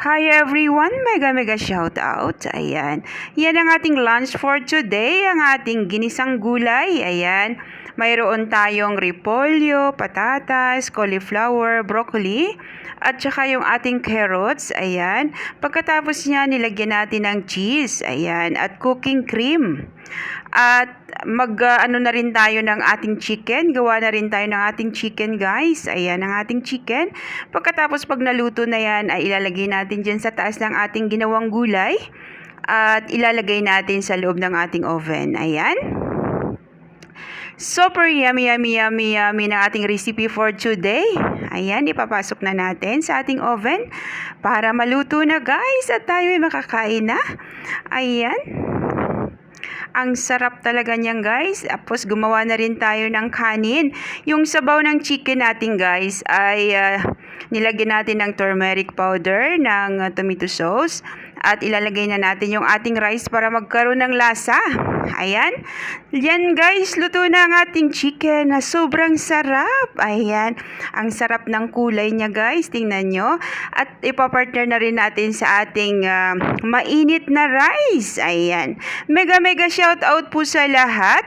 Hi everyone! Mega mega shout out. Ayan. Yan ang ating lunch for today. Ang ating ginisang gulay. Ayan. Mayroon tayong repolyo, patatas, cauliflower, broccoli, at saka yung ating carrots. Ayan. Pagkatapos niya, nilagyan natin ng cheese. Ayan. At cooking cream. At mag uh, ano na rin tayo ng ating chicken. Gawa na rin tayo ng ating chicken guys. Ayan ang ating chicken. Pagkatapos pag naluto na yan ay ilalagay natin dyan sa taas ng ating ginawang gulay. At ilalagay natin sa loob ng ating oven. Ayan. Super yummy, yummy, yummy, yummy ng ating recipe for today. Ayan, ipapasok na natin sa ating oven para maluto na guys at tayo ay makakain na. Ayan. Ang sarap talaga niyan guys. Tapos gumawa na rin tayo ng kanin. Yung sabaw ng chicken natin guys ay uh, nilagyan natin ng turmeric powder, ng uh, tomato sauce. At ilalagay na natin yung ating rice para magkaroon ng lasa. Ayan. Yan guys, luto na ang ating chicken na sobrang sarap. Ayan. Ang sarap ng kulay niya guys. Tingnan nyo. At ipapartner na rin natin sa ating uh, mainit na rice. Ayan. Mega mega shout out po sa lahat.